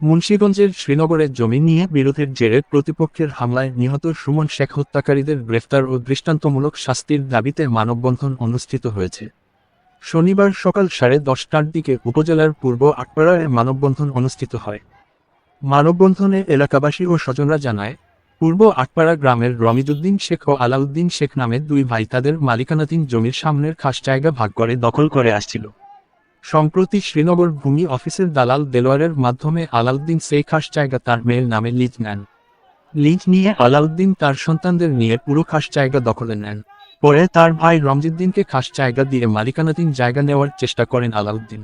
মুন্সিগঞ্জের শ্রীনগরে জমি নিয়ে বিরোধের জেরে প্রতিপক্ষের হামলায় নিহত সুমন শেখ হত্যাকারীদের গ্রেফতার ও দৃষ্টান্তমূলক শাস্তির দাবিতে মানববন্ধন অনুষ্ঠিত হয়েছে। শনিবার সকাল সাড়ে দশটার দিকে উপজেলার পূর্ব আটপাড়ায় মানববন্ধন অনুষ্ঠিত হয়। মানববন্ধনে এলাকাবাসী ও স্বজনরা জানায়, পূর্ব আটপাড়া গ্রামের রমিজুদ্দিন শেখ ও আলাউদ্দিন শেখ নামে দুই ভাই তাদের মালিকানাধীন জমির সামনের খাস জায়গা ভাগ করে দখল করে আসছিল। সম্প্রতি শ্রীনগর ভূমি অফিসের দালাল দেলোয়ারের মাধ্যমে আলাউদ্দিন সেই খাস জায়গা তার মেয়ের নামে লিজ নেন। লিজ নিয়ে আলাউদ্দিন তার সন্তানদের নিয়ে পুরো খাস জায়গা দখলে নেন। পরে তার ভাই রমজিদ্দিনকে খাস জায়গা দিয়ে মালিকানাধীন জায়গা নেওয়ার চেষ্টা করেন আলাউদ্দিন।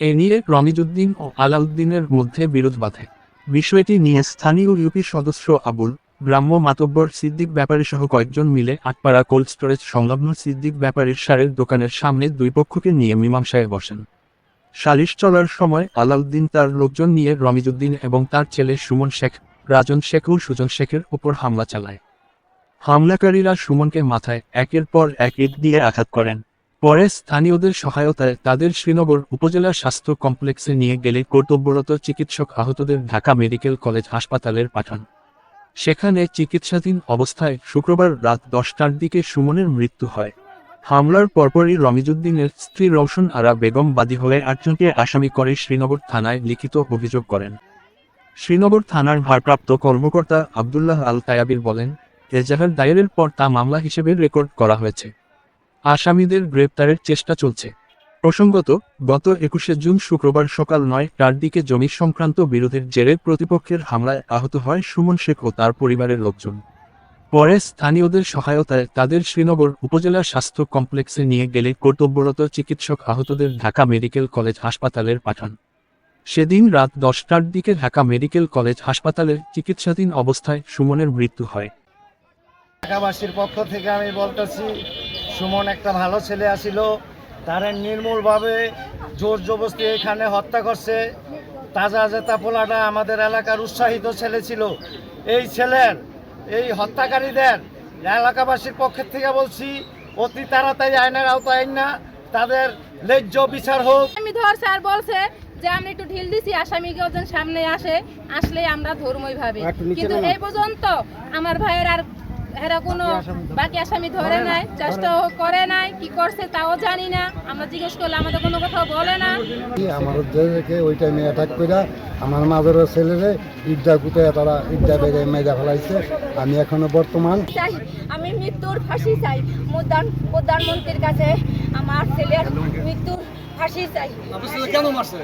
এ নিয়ে রমিজুদ্দিন ও আলাউদ্দিনের মধ্যে বিরোধ বাধে। বিষয়টি নিয়ে স্থানীয় ইউপি সদস্য আবুল গ্রাম্য মাতব্বর সিদ্দিক ব্যাপারী সহ কয়েকজন মিলে আটপাড়া কোল্ড স্টোরেজ সংলগ্ন সিদ্দিক ব্যাপারীর সারের দোকানের সামনে দুই পক্ষকে নিয়ে মীমাংসায় বসেন। সালিশ চলার সময় আলাউদ্দিন তার লোকজন নিয়ে রমিজুদ্দিন এবং তার ছেলে সুমন শেখ, রাজন শেখ ও সুজন শেখের ওপর হামলা চালায়। হামলাকারীরা সুমনকে মাথায় একের পর এক ইট দিয়ে আঘাত করেন। পরে স্থানীয়দের সহায়তায় তাদের শ্রীনগর উপজেলা স্বাস্থ্য কমপ্লেক্সে নিয়ে গেলে কর্তব্যরত চিকিৎসক আহতদের ঢাকা মেডিকেল কলেজ হাসপাতালের পাঠান। সেখানে চিকিৎসাধীন অবস্থায় শুক্রবার রাত দশটার দিকে সুমনের মৃত্যু হয়। হামলার পরপরই রমিজুদ্দিনের স্ত্রী রওশন আরা বেগম বাদী হয়ে আটজনকে আসামি করে শ্রীনগর থানায় লিখিত অভিযোগ করেন। শ্রীনগর থানার ভারপ্রাপ্ত কর্মকর্তা আবদুল্লাহ আল তায়াবির বলেন, এজাহার দায়েরের পর তা মামলা হিসেবে রেকর্ড করা হয়েছে। আসামিদের গ্রেপ্তারের চেষ্টা চলছে। প্রসঙ্গত, গত একুশে জুন শুক্রবার সকাল নয়টার দিকে জমি সংক্রান্ত বিরোধের জেরে প্রতিপক্ষের হামলায় আহত হয় সুমন শেখ ও তার পরিবারের লোকজন। পরে স্থানীয়দের সহায়তায় তাদের শ্রীনগর উপজেলা স্বাস্থ্য কমপ্লেক্সে নিয়ে গেলে কর্তব্যরত চিকিৎসক আহতদের ঢাকা মেডিকেল কলেজ হাসপাতালের পাঠান। সেদিন রাত দশটার দিকে ঢাকা মেডিকেল কলেজ হাসপাতালের চিকিৎসাধীন অবস্থায় সুমনের মৃত্যু হয়। ঢাকাবাসীর পক্ষ থেকে আমি বলতেছি, সুমন একটা ভালো ছেলে আসিল। তারা নির্মূলভাবে জোর জবস্তি এখানে হত্যা করছে। তাজা জেতা পোলাটা আমাদের এলাকার উৎসাহিত ছেলে ছিল এই ছেলের এই হত্যাকারীদের এলাকাবাসীর পক্ষের থেকে বলছি অতি তাড়াতাড়ি আইনের আওতায় আইন না তাদের ন্যায্য বিচার হোক। আমি ধর স্যার বলছে যে আমি একটু ঢিল দিছি আসামিকে ওজন সামনে আসে আসলে আমরা ধর্মই ভাবে। কিন্তু এই পর্যন্ত আমার ভাইয়ের আর এরা কোনো বাকি আসামি ধরে নাই চেষ্টাও করে নাই কি করছে তাও জানি না। আমরা জিজ্ঞেস করলে আমাদের কোনো কথা বলে না। কি আমার উদ্যোগকে ওই টাইমে অ্যাটাক করে আমার মাদের ছেলেরে ইড্ডা কুতে তারা ইড্ডা বেড়ে মেজা ফেলাইছে। আমি এখনও বর্তমান চাই আমি মৃত্যুর ফাঁসি চাই। প্রধান প্রধানমন্ত্রীর কাছে আমার ছেলের মৃত্যুর ফাঁসি চাই। কেন মারছে?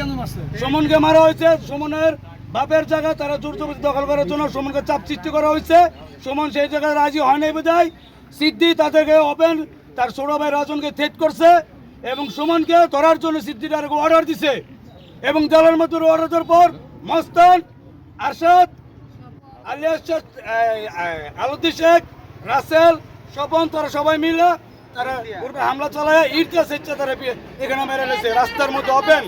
কেন মারছে? সুমনকে মারা হয়েছে সুমনের বাপের জায়গা তারা জোর জবরদস্তি দখল করার জন্য সুমনকে চাপ সৃষ্টি করা হয়েছে। সুমন সেই জায়গায় রাজি হয় নাই বোধহয়। সিদ্ধি তাদেরকে ওপেন তার ছোট ভাই রাজনকে থ্রেট করছে এবং সুমনকে ধরার জন্য সিদ্ধিটার অর্ডার দিছে। এবং দলের মধ্যে অর্ডার দেওয়ার পর মস্তান আরশাদ আলিয়াস আলুদ্দি শেখ রাসেল স্বপন তারা সবাই মিলে তারা হামলা চালায় ইটটা সেচ্ছে তারা এখানে মেরে লেছে রাস্তার মধ্যে ওপেন